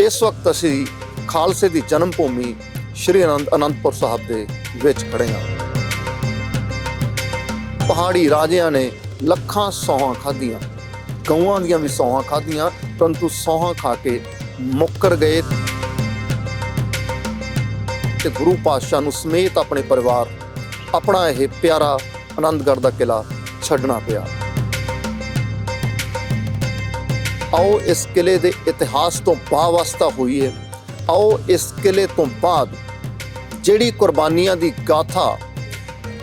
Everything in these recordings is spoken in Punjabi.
ਇਸ ਵਕਤ ਅਸੀਂ ਖਾਲਸੇ ਦੀ ਜਨਮ ਭੂਮੀ ਸ਼੍ਰੀ ਅਨੰਦ, ਅਨੰਦਪੁਰ ਸਾਹਿਬ ਦੇ ਵਿੱਚ ਖੜੇ ਹਾਂ। ਪਹਾੜੀ ਰਾਜਿਆਂ ਨੇ ਲੱਖਾਂ ਸੌਹਾਂ ਖਾਧੀਆਂ, ਗਊਆਂ ਦੀਆਂ ਵੀ ਸੌਹਾਂ ਖਾਧੀਆਂ, ਪਰੰਤੂ ਸੌਹਾਂ ਖਾ ਕੇ ਮੁੱਕਰ ਗਏ ਤੇ ਗੁਰੂ ਪਾਤਸ਼ਾਹ ਨੂੰ ਸਮੇਤ ਆਪਣੇ ਪਰਿਵਾਰ, ਆਪਣਾ ਇਹ ਪਿਆਰਾ ਆਨੰਦਗੜ੍ਹ ਦਾ ਕਿਲਾ ਛੱਡਣਾ ਪਿਆ। ਆਓ ਇਸ ਕਿਲੇ ਦੇ ਇਤਿਹਾਸ ਤੋਂ ਬਾਵਸਤਾ ਹੋਈਏ। ਆਓ ਇਸ ਕਿਲੇ ਤੋਂ ਬਾਅਦ ਜਿਹੜੀ ਕੁਰਬਾਨੀਆਂ ਦੀ ਗਾਥਾ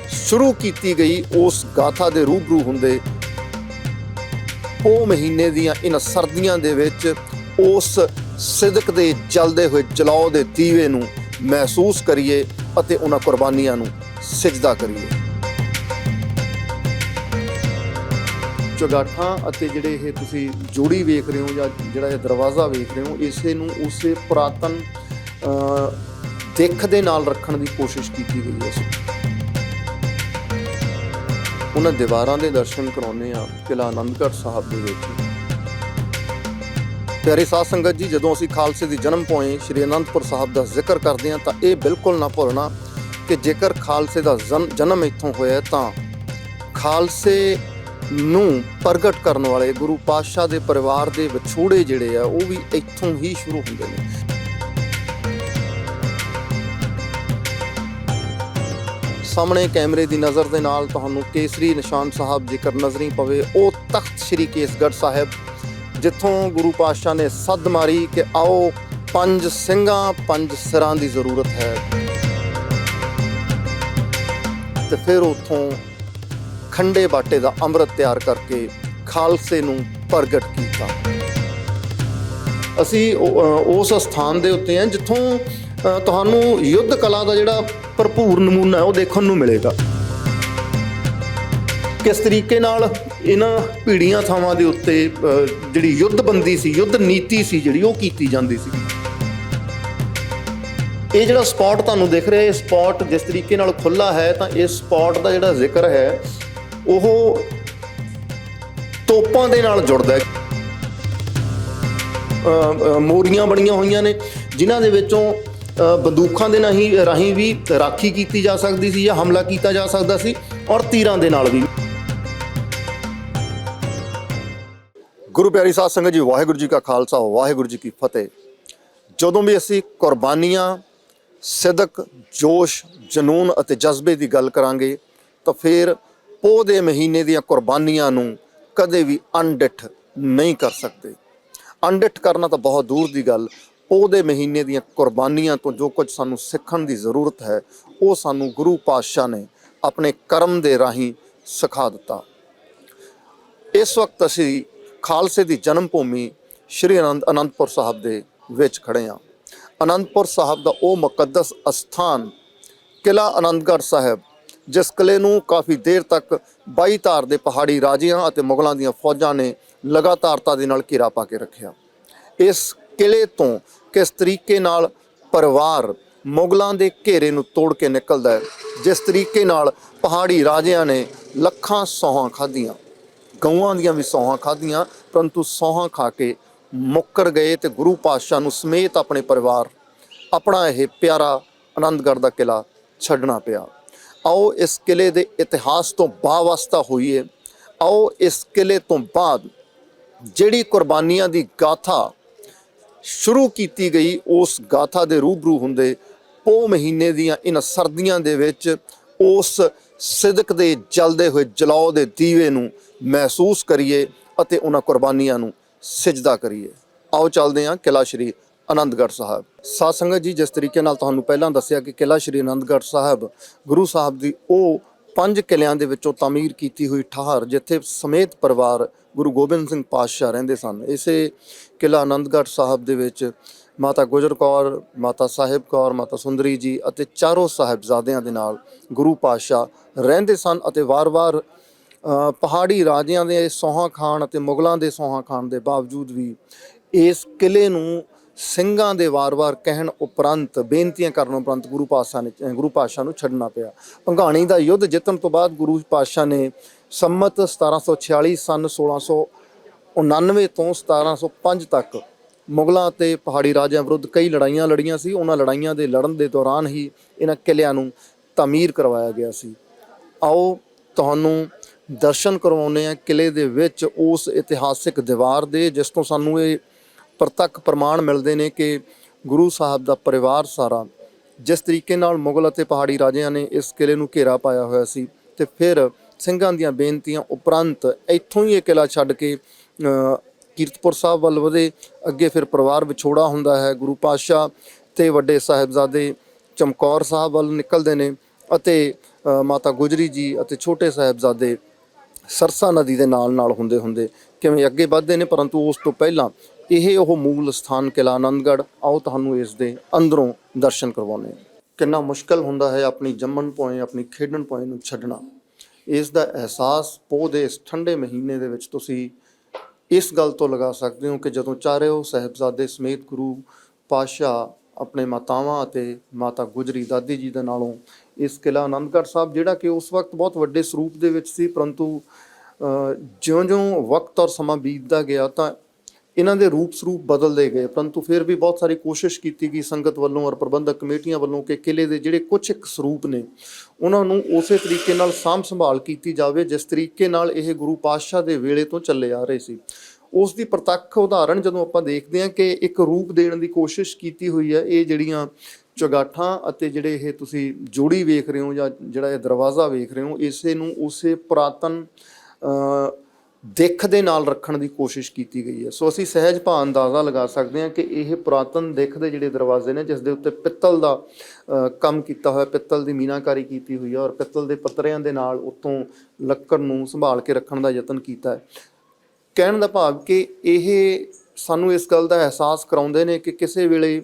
ਸ਼ੁਰੂ ਕੀਤੀ ਗਈ, ਉਸ ਗਾਥਾ ਦੇ ਰੂਬਰੂ ਹੁੰਦੇ ਉਹ ਮਹੀਨੇ ਦੀਆਂ ਇਨ ਸਰਦੀਆਂ ਦੇ ਵਿੱਚ ਉਸ ਸਿਦਕ ਦੇ ਜਲਦੇ ਹੋਏ ਜਲਾਉ ਦੇ ਦੀਵੇ ਨੂੰ ਮਹਿਸੂਸ ਕਰੀਏ ਅਤੇ ਉਹਨਾਂ ਕੁਰਬਾਨੀਆਂ ਨੂੰ ਸਿਜਦਾ ਕਰੀਏ। ਚੁਗਾਠਾਂ ਅਤੇ ਜਿਹੜੇ ਇਹ ਤੁਸੀਂ ਜੋੜੀ ਵੇਖ ਰਹੇ ਹੋ ਜਾਂ ਜਿਹੜਾ ਇਹ ਦਰਵਾਜ਼ਾ ਵੇਖ ਰਹੇ ਹੋ, ਇਸੇ ਨੂੰ ਉਸੇ ਪੁਰਾਤਨ ਦਿੱਖ ਦੇ ਨਾਲ ਰੱਖਣ ਦੀ ਕੋਸ਼ਿਸ਼ ਕੀਤੀ ਗਈ ਹੈ ਉਹਨਾਂ ਦੀਵਾਰਾਂ ਦੇ ਦਰਸ਼ਨ ਕਰਾਉਨੇ ਆ ਕਿਲਾ ਆਨੰਦਗੜ੍ਹ ਸਾਹਿਬ ਦੇ ਵਿੱਚ। ਪਿਆਰੇ ਸਾਧ ਸੰਗਤ ਜੀ, ਜਦੋਂ ਅਸੀਂ ਖਾਲਸੇ ਦੀ ਜਨਮ ਪੋਏ ਸ਼੍ਰੀ ਅਨੰਦਪੁਰ ਸਾਹਿਬ ਦਾ ਜ਼ਿਕਰ ਕਰਦੇ ਹਾਂ, ਤਾਂ ਇਹ ਬਿਲਕੁਲ ਨਾ ਭੁੱਲਣਾ ਕਿ ਜੇਕਰ ਖਾਲਸੇ ਦਾ ਜਨ- ਜਨਮ ਇੱਥੋਂ ਹੋਇਆ ਤਾਂ ਖਾਲਸੇ ਨੂੰ ਪ੍ਰਗਟ ਕਰਨ ਵਾਲੇ ਗੁਰੂ ਪਾਤਸ਼ਾਹ ਦੇ ਪਰਿਵਾਰ ਦੇ ਵਿਛੋੜੇ ਜਿਹੜੇ ਆ, ਉਹ ਵੀ ਇੱਥੋਂ ਹੀ ਸ਼ੁਰੂ ਹੁੰਦੇ ਨੇ। ਸਾਹਮਣੇ ਕੈਮਰੇ ਦੀ ਨਜ਼ਰ ਦੇ ਨਾਲ ਤੁਹਾਨੂੰ ਕੇਸਰੀ ਨਿਸ਼ਾਨ ਸਾਹਿਬ ਜੇਕਰ ਨਜ਼ਰੀ ਪਵੇ, ਉਹ ਤਖਤ ਸ੍ਰੀ ਕੇਸਗੜ੍ਹ ਸਾਹਿਬ, ਜਿੱਥੋਂ ਗੁਰੂ ਪਾਤਸ਼ਾਹ ਨੇ ਸੱਦ ਮਾਰੀ ਕਿ ਆਓ ਪੰਜ ਸਿੰਘਾਂ, ਪੰਜ ਸਿਰਾਂ ਦੀ ਜ਼ਰੂਰਤ ਹੈ। ਤੇ ਫਿਰ ਉਥੋਂ ਖੰਡੇ ਬਾਟੇ ਦਾ ਅੰਮ੍ਰਿਤ ਤਿਆਰ ਕਰਕੇ ਖਾਲਸੇ ਨੂੰ ਪ੍ਰਗਟ ਕੀਤਾ। ਅਸੀਂ ਉਸ ਸਥਾਨ ਦੇ ਉੱਤੇ ਹਾਂ ਜਿੱਥੋਂ ਅ, ਤੁਹਾਨੂੰ ਯੁੱਧ ਕਲਾ ਦਾ ਜਿਹੜਾ ਭਰਪੂਰ ਨਮੂਨਾ ਉਹ ਦੇਖਣ ਨੂੰ ਮਿਲੇਗਾ। ਕਿਸ ਤਰੀਕੇ ਨਾਲ ਇਹਨਾਂ ਭੀੜੀਆਂ ਥਾਵਾਂ ਦੇ ਉੱਤੇ ਅ, ਜਿਹੜੀ ਯੁੱਧਬੰਦੀ ਸੀ ਯੁੱਧ ਨੀਤੀ ਸੀ ਜਿਹੜੀ ਉਹ ਕੀਤੀ ਜਾਂਦੀ ਸੀ। ਇਹ ਜਿਹੜਾ ਸਪੌਟ ਤੁਹਾਨੂੰ ਦਿਖ ਰਿਹਾ ਇਹ ਸਪੌਟ ਜਿਸ ਤਰੀਕੇ ਨਾਲ ਖੁੱਲਾ ਹੈ ਤਾਂ ਇਸ ਸਪੌਟ ਦਾ ਜਿਹੜਾ ਜ਼ਿਕਰ ਹੈ ਉਹ ਤੋਪਾਂ ਦੇ ਨਾਲ ਜੁੜਦਾ ਹੈ। ਮੋਰੀਆਂ ਬਣੀਆਂ ਹੋਈਆਂ ਨੇ, ਜਿਨ੍ਹਾਂ ਦੇ ਵਿੱਚੋਂ ਬੰਦੂਕਾਂ ਦੇ ਨਹੀਂ, ਰਾਹੀਂ ਵੀ ਰਾਖੀ ਕੀਤੀ ਜਾ ਸਕਦੀ ਸੀ ਜਾਂ ਹਮਲਾ ਕੀਤਾ ਜਾ ਸਕਦਾ ਸੀ ਔਰ ਤੀਰਾਂ ਦੇ ਨਾਲ ਵੀ। ਗੁਰੂ ਪਿਆਰੀ ਸਾਧ ਸੰਗਤ ਜੀ, ਵਾਹਿਗੁਰੂ ਜੀ ਕਾ ਖਾਲਸਾ, ਵਾਹਿਗੁਰੂ ਜੀ ਕੀ ਫਤਿਹ। ਜਦੋਂ ਵੀ ਅਸੀਂ ਕੁਰਬਾਨੀਆਂ, ਸਿਦਕ, ਜੋਸ਼, ਜਨੂਨ ਅਤੇ ਜਜ਼ਬੇ ਦੀ ਗੱਲ ਕਰਾਂਗੇ, ਤਾਂ ਫਿਰ ਪੋਹ ਦੇ ਮਹੀਨੇ ਦੀਆਂ ਕੁਰਬਾਨੀਆਂ ਨੂੰ ਕਦੇ ਵੀ ਅਣਡਿੱਠ ਨਹੀਂ ਕਰ ਸਕਦੇ। ਅਣਡਿੱਠ ਕਰਨਾ ਤਾਂ ਬਹੁਤ ਦੂਰ ਦੀ ਗੱਲ। ਪੋਹ ਦੇ ਮਹੀਨੇ ਦੀਆਂ ਕੁਰਬਾਨੀਆਂ ਤੋਂ ਜੋ ਕੁਝ ਸਾਨੂੰ ਸਿੱਖਣ ਦੀ ਜ਼ਰੂਰਤ ਹੈ, ਉਹ ਸਾਨੂੰ ਗੁਰੂ ਪਾਤਸ਼ਾਹ ਨੇ ਆਪਣੇ ਕਰਮ ਦੇ ਰਾਹੀਂ ਸਿਖਾ ਦਿੱਤਾ। ਇਸ ਵਕਤ ਅਸੀਂ ਖਾਲਸੇ ਦੀ ਜਨਮ ਭੂਮੀ ਸ਼੍ਰੀ ਅਨੰਦ, ਅਨੰਦਪੁਰ ਸਾਹਿਬ ਦੇ ਵਿੱਚ ਖੜੇ ਹਾਂ। ਅਨੰਦਪੁਰ ਸਾਹਿਬ ਦਾ ਉਹ ਮੁਕੱਦਸ ਅਸਥਾਨ ਕਿਲਾ ਅਨੰਦਗੜ੍ਹ ਸਾਹਿਬ ਜਿਸ ਕਿਲੇ ਨੂੰ ਕਾਫੀ ਦੇਰ ਤੱਕ 22 ਧਾਰ ਦੇ ਪਹਾੜੀ ਰਾਜਿਆਂ ਅਤੇ ਮੁਗਲਾਂ ਦੀਆਂ ਫੌਜਾਂ ਨੇ ਲਗਾਤਾਰਤਾ ਦੇ ਨਾਲ ਘੇਰਾ ਪਾ ਕੇ ਰੱਖਿਆ। ਇਸ ਕਿਲੇ ਤੋਂ ਕਿਸ ਤਰੀਕੇ ਨਾਲ ਪਰਿਵਾਰ ਮੁਗਲਾਂ ਦੇ ਘੇਰੇ ਨੂੰ ਤੋੜ ਕੇ ਨਿਕਲਦਾ ਹੈ, ਜਿਸ ਤਰੀਕੇ ਨਾਲ ਪਹਾੜੀ ਰਾਜਿਆਂ ਨੇ ਲੱਖਾਂ ਸੌਹਾਂ ਖਾਧੀਆਂ, ਗਊਆਂ ਦੀਆਂ ਵੀ ਸੌਹਾਂ ਖਾਧੀਆਂ, ਪਰੰਤੂ ਸੌਹਾਂ ਖਾ ਕੇ ਮੁੱਕਰ ਗਏ ਤੇ ਗੁਰੂ ਪਾਤਸ਼ਾਹ ਨੂੰ ਸਮੇਤ ਆਪਣੇ ਪਰਿਵਾਰ, ਆਪਣਾ ਇਹ ਪਿਆਰਾ ਆਨੰਦਗੜ੍ਹ ਦਾ ਕਿਲਾ ਛੱਡਣਾ ਪਿਆ। ਆਓ ਇਸ ਕਿਲੇ ਦੇ ਇਤਿਹਾਸ ਤੋਂ ਬਾਵਸਤਾ ਹੋਈਏ। ਆਓ ਇਸ ਕਿਲੇ ਤੋਂ ਬਾਅਦ ਜਿਹੜੀ ਕੁਰਬਾਨੀਆਂ ਦੀ ਗਾਥਾ ਸ਼ੁਰੂ ਕੀਤੀ ਗਈ, ਉਸ ਗਾਥਾ ਦੇ ਰੂਬਰੂ ਹੁੰਦੇ ਉਹ ਮਹੀਨੇ ਦੀਆਂ ਇਨ ਸਰਦੀਆਂ ਦੇ ਵਿੱਚ ਉਸ ਸਿਦਕ ਦੇ ਜਲਦੇ ਹੋਏ ਜਲਾਉ ਦੇ ਦੀਵੇ ਨੂੰ ਮਹਿਸੂਸ ਕਰੀਏ ਅਤੇ ਉਹਨਾਂ ਕੁਰਬਾਨੀਆਂ ਨੂੰ ਸਿਜਦਾ ਕਰੀਏ। ਆਓ ਚੱਲਦੇ ਹਾਂ ਕਿਲਾ ਸ਼੍ਰੀ ਆਨੰਦਗੜ੍ਹ ਸਾਹਿਬ। ਸਾਧ ਸੰਗਤ ਜੀ, ਜਿਸ ਤਰੀਕੇ ਨਾਲ ਤੁਹਾਨੂੰ ਪਹਿਲਾਂ ਦੱਸਿਆ ਕਿ ਕਿਲਾ ਸ਼੍ਰੀ ਆਨੰਦਗੜ੍ਹ ਸਾਹਿਬ, ਗੁਰੂ ਸਾਹਿਬ ਦੀ ਉਹ ਪੰਜ ਕਿਲਿਆਂ ਦੇ ਵਿੱਚੋਂ ਤਾਮੀਰ ਕੀਤੀ ਹੋਈ ਠਾਹਰ, ਜਿੱਥੇ ਸਮੇਤ ਪਰਿਵਾਰ ਗੁਰੂ ਗੋਬਿੰਦ ਸਿੰਘ ਪਾਤਸ਼ਾਹ ਰਹਿੰਦੇ ਸਨ। ਇਸੇ ਕਿਲਾ ਆਨੰਦਗੜ੍ਹ ਸਾਹਿਬ ਦੇ ਵਿੱਚ ਮਾਤਾ ਗੁਜਰ ਕੌਰ, ਮਾਤਾ ਸਾਹਿਬ ਕੌਰ, ਮਾਤਾ ਸੁੰਦਰੀ ਜੀ ਅਤੇ ਚਾਰੋਂ ਸਾਹਿਬਜ਼ਾਦਿਆਂ ਦੇ ਨਾਲ ਗੁਰੂ ਪਾਤਸ਼ਾਹ ਰਹਿੰਦੇ ਸਨ ਅਤੇ ਵਾਰ-ਵਾਰ ਪਹਾੜੀ ਰਾਜਿਆਂ ਦੇ ਸੋਹਾਂ ਖਾਣ ਅਤੇ ਮੁਗਲਾਂ ਦੇ ਸੋਹਾਂ ਖਾਣ ਦੇ ਬਾਵਜੂਦ ਵੀ ਇਸ ਕਿਲੇ ਨੂੰ ਸਿੰਘਾਂ ਦੇ ਵਾਰ-ਵਾਰ ਕਹਿਣ ਉਪਰੰਤ, ਬੇਨਤੀਆਂ ਕਰਨ ਉਪਰੰਤ ਗੁਰੂ ਪਾਤਸ਼ਾਹ ਨੇ ਗੁਰੂ ਪਾਤਸ਼ਾਹ ਨੂੰ ਛੱਡਣਾ ਪਿਆ। ਭੰਗਾਣੀ ਦਾ ਯੁੱਧ ਜਿੱਤਣ ਤੋਂ ਬਾਅਦ ਗੁਰੂ ਪਾਤਸ਼ਾਹ ਨੇ ਸੰਮਤ 1746 ਸਨ 1699 ਤੋਂ 1705 ਤੱਕ ਮੁਗਲਾਂ ਤੇ ਪਹਾੜੀ ਰਾਜਿਆਂ ਵਿਰੁੱਧ ਕਈ ਲੜਾਈਆਂ ਲੜੀਆਂ ਸੀ। ਉਹਨਾਂ ਲੜਾਈਆਂ ਦੇ ਲੜਨ ਦੇ ਦੌਰਾਨ ਹੀ ਇਹਨਾਂ ਕਿਲਿਆਂ ਨੂੰ ਤਾਮੀਰ ਕਰਵਾਇਆ ਗਿਆ ਸੀ। ਆਓ ਤੁਹਾਨੂੰ ਦਰਸ਼ਨ ਕਰਵਾਉਂਦੇ ਆ ਕਿਲੇ ਦੇ ਵਿੱਚ ਉਸ ਇਤਿਹਾਸਿਕ ਦੀਵਾਰ ਦੇ, ਜਿਸ ਤੋਂ ਸਾਨੂੰ ਇਹ ਪ੍ਰਤੱਖ ਪ੍ਰਮਾਣ ਮਿਲਦੇ ਨੇ ਕਿ ਗੁਰੂ ਸਾਹਿਬ ਦਾ ਪਰਿਵਾਰ ਸਾਰਾ ਜਿਸ ਤਰੀਕੇ ਨਾਲ ਮੁਗਲ ਅਤੇ ਪਹਾੜੀ ਰਾਜਿਆਂ ਨੇ ਇਸ ਕਿਲੇ ਨੂੰ ਘੇਰਾ ਪਾਇਆ ਹੋਇਆ ਸੀ ਤੇ ਫਿਰ ਸਿੰਘਾਂ ਦੀਆਂ ਬੇਨਤੀਆਂ ਉਪਰੰਤ ਇੱਥੋਂ ਹੀ ਇਹ ਕਿਲਾ ਛੱਡ ਕੇ ਕੀਰਤਪੁਰ ਸਾਹਿਬ ਵੱਲ ਵਧੇ। ਅੱਗੇ ਫਿਰ ਪਰਿਵਾਰ ਵਿਛੋੜਾ ਹੁੰਦਾ ਹੈ, ਗੁਰੂ ਪਾਤਸ਼ਾਹ ਤੇ ਵੱਡੇ ਸਾਹਿਬਜ਼ਾਦੇ ਚਮਕੌਰ ਸਾਹਿਬ ਵੱਲ ਨਿਕਲਦੇ ਨੇ ਅਤੇ ਮਾਤਾ ਗੁਜਰੀ ਜੀ ਅਤੇ ਛੋਟੇ ਸਾਹਿਬਜ਼ਾਦੇ ਸਰਸਾ ਨਦੀ ਦੇ ਨਾਲ ਨਾਲ ਹੁੰਦੇ ਹੁੰਦੇ ਕਿਵੇਂ ਅੱਗੇ ਵਧਦੇ ਨੇ, ਪਰੰਤੂ ਉਸ ਤੋਂ ਪਹਿਲਾਂ ਇਹ ਉਹ ਮੂਲ ਸਥਾਨ ਕਿਲਾ ਆਨੰਦਗੜ੍ਹ। ਆਓ ਤੁਹਾਨੂੰ ਇਸ ਦੇ ਅੰਦਰੋਂ ਦਰਸ਼ਨ ਕਰਵਾਉਂਦੇ ਹਾਂ। ਕਿੰਨਾ ਮੁਸ਼ਕਲ ਹੁੰਦਾ ਹੈ ਆਪਣੀ ਜੰਮਣ ਪੋਏ ਆਪਣੀ ਖੇਡਣ ਪੋਏ ਨੂੰ ਛੱਡਣਾ। ਇਸ ਦਾ ਅਹਿਸਾਸ ਪੋਹ ਦੇ ਇਸ ਠੰਡੇ ਮਹੀਨੇ ਦੇ ਵਿੱਚ ਤੁਸੀਂ ਇਸ ਗੱਲ ਤੋਂ ਲਗਾ ਸਕਦੇ ਹੋ ਕਿ ਜਦੋਂ ਚਾਰਿਓ ਸਹਿਬਜ਼ਾਦੇ ਸਮੇਤ ਗੁਰੂ ਪਾਤਸ਼ਾਹ ਆਪਣੇ ਮਾਤਾਵਾਂ ਅਤੇ ਮਾਤਾ ਗੁਜਰੀ ਦਾਦੀ ਜੀ ਦੇ ਨਾਲੋਂ ਇਸ ਕਿਲਾ ਆਨੰਦਗੜ੍ਹ ਸਾਹਿਬ, ਜਿਹੜਾ ਕਿ ਉਸ ਵਕਤ ਬਹੁਤ ਵੱਡੇ ਸਰੂਪ ਦੇ ਵਿੱਚ ਸੀ, ਪਰੰਤੂ ਜਿਉਂ-ਜਿਉਂ ਵਕਤ ਔਰ ਸਮਾਂ ਬੀਤਦਾ ਗਿਆ ਤਾਂ ਇਹਨਾਂ ਦੇ ਰੂਪ ਸਰੂਪ ਬਦਲਦੇ ਗਏ, ਪਰੰਤੂ ਫਿਰ ਵੀ ਬਹੁਤ ਸਾਰੀ ਕੋਸ਼ਿਸ਼ ਕੀਤੀ ਗਈ ਸੰਗਤ ਵੱਲੋਂ ਔਰ ਪ੍ਰਬੰਧਕ ਕਮੇਟੀਆਂ ਵੱਲੋਂ ਕਿ ਕਿਲੇ ਦੇ ਜਿਹੜੇ ਕੁਝ ਇੱਕ ਸਰੂਪ ਨੇ, ਉਹਨਾਂ ਨੂੰ ਉਸੇ ਤਰੀਕੇ ਨਾਲ ਸਾਂਭ ਸੰਭਾਲ ਕੀਤੀ ਜਾਵੇ, ਜਿਸ ਤਰੀਕੇ ਨਾਲ ਇਹ ਗੁਰੂ ਪਾਤਸ਼ਾਹ ਦੇ ਵੇਲੇ ਤੋਂ ਚੱਲੇ ਆ ਰਹੇ ਸੀ। ਉਸ ਦੀ ਪ੍ਰਤੱਖ ਉਦਾਹਰਣ ਜਦੋਂ ਆਪਾਂ ਦੇਖਦੇ ਹਾਂ ਕਿ ਇੱਕ ਰੂਪ ਦੇਣ ਦੀ ਕੋਸ਼ਿਸ਼ ਕੀਤੀ ਹੋਈ ਹੈ, ਇਹ ਜਿਹੜੀਆਂ ਚਗਾਠਾਂ ਅਤੇ ਜਿਹੜੇ ਇਹ ਤੁਸੀਂ ਜੋੜੀ ਵੇਖ ਰਹੇ ਹੋ ਜਾਂ ਜਿਹੜਾ ਇਹ ਦਰਵਾਜ਼ਾ ਵੇਖ ਰਹੇ ਹੋ, ਇਸੇ ਨੂੰ ਉਸੇ ਪੁਰਾਤਨ ਦਿੱਖ ਦੇ ਨਾਲ ਰੱਖਣ ਦੀ ਕੋਸ਼ਿਸ਼ ਕੀਤੀ ਗਈ ਹੈ। ਸੋ ਅਸੀਂ ਸਹਿਜ ਭਾਅ ਅੰਦਾਜ਼ਾ ਲਗਾ ਸਕਦੇ ਹਾਂ ਕਿ ਇਹ ਪੁਰਾਤਨ ਦਿੱਖ ਦੇ ਜਿਹੜੇ ਦਰਵਾਜ਼ੇ ਨੇ, ਜਿਸ ਦੇ ਉੱਤੇ ਪਿੱਤਲ ਦਾ ਕੰਮ ਕੀਤਾ ਹੋਇਆ, ਪਿੱਤਲ ਦੀ ਮੀਨਾਕਾਰੀ ਕੀਤੀ ਹੋਈ ਹੈ ਔਰ ਪਿੱਤਲ ਦੇ ਪੱਤਰਿਆਂ ਦੇ ਨਾਲ ਉਤੋਂ ਲੱਕੜ ਨੂੰ ਸੰਭਾਲ ਕੇ ਰੱਖਣ ਦਾ ਯਤਨ ਕੀਤਾ ਹੈ। ਕਹਿਣ ਦਾ ਭਾਵ ਕਿ ਇਹ ਸਾਨੂੰ ਇਸ ਗੱਲ ਦਾ ਅਹਿਸਾਸ ਕਰਾਉਂਦੇ ਨੇ ਕਿ ਕਿਸੇ ਵੇਲੇ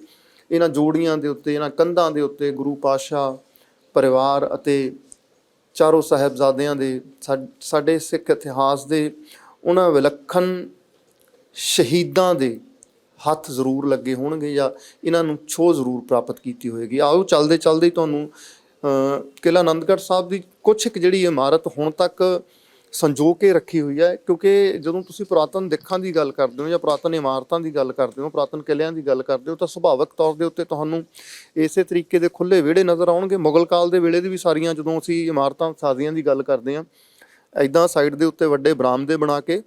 ਇਹਨਾਂ ਜੋੜੀਆਂ ਦੇ ਉੱਤੇ, ਇਹਨਾਂ ਕੰਧਾਂ ਦੇ ਉੱਤੇ ਗੁਰੂ ਪਾਤਸ਼ਾਹ, ਪਰਿਵਾਰ ਅਤੇ ਚਾਰੋਂ ਸਾਹਿਬਜ਼ਾਦਿਆਂ ਦੇ ਸਾ- ਸਾਡੇ ਸਿੱਖ ਇਤਿਹਾਸ ਦੇ ਉਹਨਾਂ ਵਿਲੱਖਣ ਸ਼ਹੀਦਾਂ ਦੇ ਹੱਥ ਜ਼ਰੂਰ ਲੱਗੇ ਹੋਣਗੇ ਜਾਂ ਇਹਨਾਂ ਨੂੰ ਛੋਹ ਜ਼ਰੂਰ ਪ੍ਰਾਪਤ ਕੀਤੀ ਹੋਏਗੀ। ਆਓ ਚੱਲਦੇ ਚੱਲਦੇ ਹੀ ਤੁਹਾਨੂੰ ਅ, ਕਿਲ੍ਹਾ ਆਨੰਦਗੜ੍ਹ ਸਾਹਿਬ ਦੀ ਕੁਛ ਇੱਕ ਜਿਹੜੀ ਇਮਾਰਤ ਹੁਣ ਤੱਕ ਸੰਜੋ ਕੇ ਰੱਖੀ ਹੋਈ ਹੈ, ਕਿਉਂਕਿ ਜਦੋਂ ਤੁਸੀਂ ਪੁਰਾਤਨ ਦਿੱਖਾਂ ਦੀ ਗੱਲ ਕਰਦੇ ਹੋ ਜਾਂ ਪੁਰਾਤਨ ਇਮਾਰਤਾਂ ਦੀ ਗੱਲ ਕਰਦੇ ਹੋ, ਪੁਰਾਤਨ ਕਿਲਿਆਂ ਦੀ ਗੱਲ ਕਰਦੇ ਹੋ, ਤਾਂ ਸੁਭਾਵਿਕ ਤੌਰ ਦੇ ਉੱਤੇ ਤੁਹਾਨੂੰ ਇਸੇ ਤਰੀਕੇ ਦੇ ਖੁੱਲੇ ਵਿਹੜੇ ਨਜ਼ਰ ਆਉਣਗੇ। ਮੁਗਲ ਕਾਲ ਦੇ ਵੇਲੇ ਦੀ ਵੀ ਸਾਰੀਆਂ ਜਦੋਂ ਅਸੀਂ ਇਮਾਰਤਾਂ ਸਾਜ਼ੀਆਂ ਦੀ ਗੱਲ ਕਰਦੇ ਹਾਂ ਐਦਾਂ ਸਾਈਡ ਦੇ ਉੱਤੇ ਵੱਡੇ ਬਰਾਮਦੇ ਬਣਾ ਕੇ